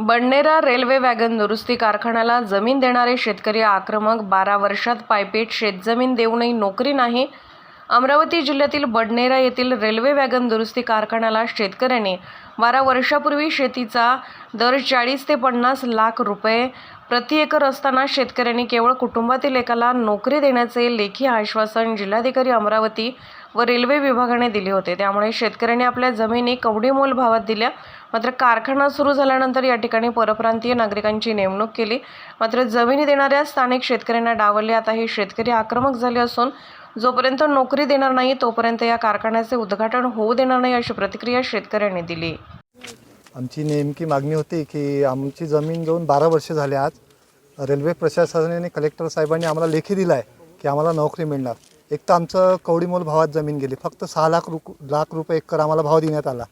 Badnera railway wagon दुरुस्ती कारखान्याला जमीन देणारे शेतकरी आक्रमक बारा वर्षात पायपेट शेतजमीन देऊनही नोकरी नाही. अमरावती जिल्ह्यातील बडनेरा येथील रेल्वे वॅगन दुरुस्ती कारखान्याला शेतकऱ्यांनी बारा वर्षापूर्वी शेतीचा दर चाळीस ते पन्नास लाख रुपये प्रति एकर असताना शेतकऱ्यांनी केवळ कुटुंबातील एकाला नोकरी देण्याचे लेखी आश्वासन जिल्हाधिकारी अमरावती व रेल्वे विभागाने दिले होते. त्यामुळे शेतकऱ्यांनी आपल्या जमिनी कवडीमोल भावात दिल्या. मात्र कारखाना सुरू झाल्यानंतर या ठिकाणी परप्रांतीय नागरिकांची नेमणूक केली. मात्र जमिनी देणाऱ्या स्थानिक शेतकऱ्यांना डावलले. आता हे शेतकरी आक्रमक झाले असून जोपर्यंत नोकरी देणार नाही तोपर्यंत या कारखान्याचे उद्घाटन होऊ देणार नाही अशी प्रतिक्रिया शेतकऱ्यांनी दिली. आमची नेमकी मागणी होती की आमची जमीन जाऊन बारा वर्ष झाले आज. रेल्वे प्रशासनाने कलेक्टर साहेबांनी आम्हाला लेखी दिला आहे की आम्हाला नोकरी मिळणार. एक तर आमचं कवडीमोल भावात जमीन गेली. फक्त सहा लाख रु लाख रुपये एकर आम्हाला भाव देण्यात आला.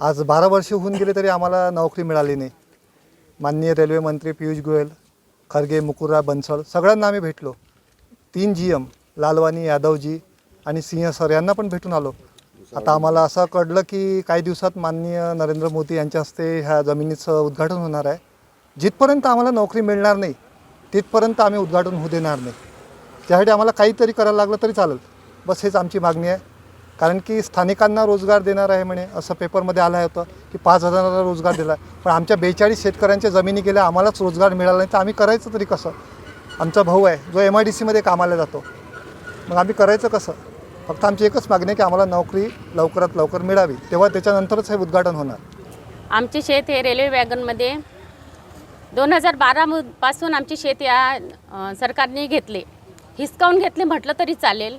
आज बारा वर्ष होऊन गेले तरी आम्हाला नोकरी मिळाली नाही. माननीय रेल्वे मंत्री पियुष गोयल खरगे मुकुरा बनसळ सगळ्यांना आम्ही भेटलो. तीन जी एम लालवानी यादवजी आणि सिंह सर यांना पण भेटून आलो. आता आम्हाला असं कळलं की काही दिवसात माननीय नरेंद्र मोदी यांच्या हस्ते ह्या जमिनीचं उद्घाटन होणार आहे. जिथपर्यंत आम्हाला नोकरी मिळणार नाही तिथपर्यंत आम्ही उद्घाटन होऊ देणार नाही. त्यासाठी आम्हाला काहीतरी करायला लागलं तरी चालेल. बस हेच आमची मागणी आहे. कारण की स्थानिकांना रोजगार देणार आहे म्हणे असं पेपरमध्ये आलं होतं की पाच हजाराला रोजगार दिला पण आमच्या बेचाळीस शेतकऱ्यांच्या जमिनी गेल्या आम्हालाच रोजगार मिळाला नाही. तर आम्ही करायचं तरी कसं? आमचा भाऊ आहे जो एम आय डी सीमध्ये कामाला जातो. मग आम्ही करायचं कसं? फक्त आमची एकच मागणी आहे की आम्हाला नोकरी लवकरात लवकर मिळावी. तेव्हा त्याच्यानंतरच हे उद्घाटन होणार. आमचे शेत हे रेल्वे वॅगनमध्ये. दोन हजार बारापासून आमची शेत या अ, सरकारने घेतले. हिसकावून घेतले म्हटलं तरी चालेल.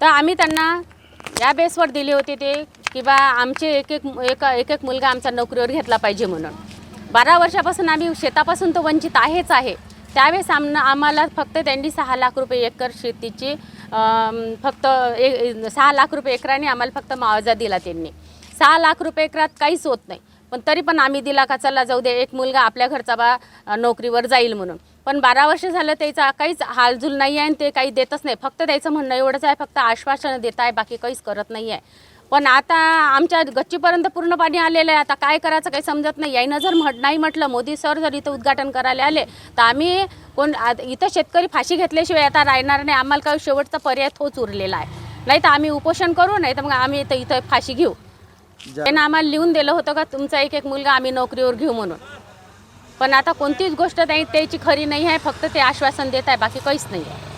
तर आम्ही त्यांना या बेसवर दिले होते ते की बा आमचे एक एक एक एक एक मुलगा आमचा नोकरीवर घेतला पाहिजे म्हणून. बारा वर्षापासून आम्ही शेतापासून तर वंचित आहेच आहे. त्यावेळेस आम आम्हाला फक्त त्यांनी सहा लाख रुपये एकर शेतीची फक्त ए सहा लाख रुपये एकराने आम्हाला फक्त मुआवजा दिला त्यांनी. सहा लाख रुपये एकरात काहीच होत नाही. पण तरी पण आम्ही दिला का चला जाऊ दे एक मुलगा आपल्या घरचा बा नोकरीवर जाईल म्हणून. पण बारा वर्ष झालं त्याचा काहीच हालजूल नाही आहे आणि ते काही देतच नाही. फक्त त्याचं म्हणणं एवढंच आहे फक्त आश्वासनं देत आहे बाकी काहीच करत नाही आहे. पण आता आमच्या गच्चीपर्यंत पूर्ण पाणी आलेलं आहे. आता काय करायचं काही समजत नाही. यायनं जर म्हट नाही म्हटलं मोदी सर जर इथं उद्घाटन करायला आले तर आम्ही कोण इथं शेतकरी फाशी घेतल्याशिवाय आता राहणार नाही. आम्हाला काही शेवटचा पर्याय तोच उरलेला आहे. नाही तर आम्ही उपोषण करू नाही तर मग आम्ही इथं इथं फाशी घेऊ. त्यांना आम्हाला लिहून दिलं होतं का तुमचा एक एक मुलगा आम्ही नोकरीवर घेऊ म्हणून. पण आता कोणतीच गोष्ट नाही त्याची खरी नाही आहे. फक्त ते आश्वासन देत आहे. बाकी काहीच नाही आहे.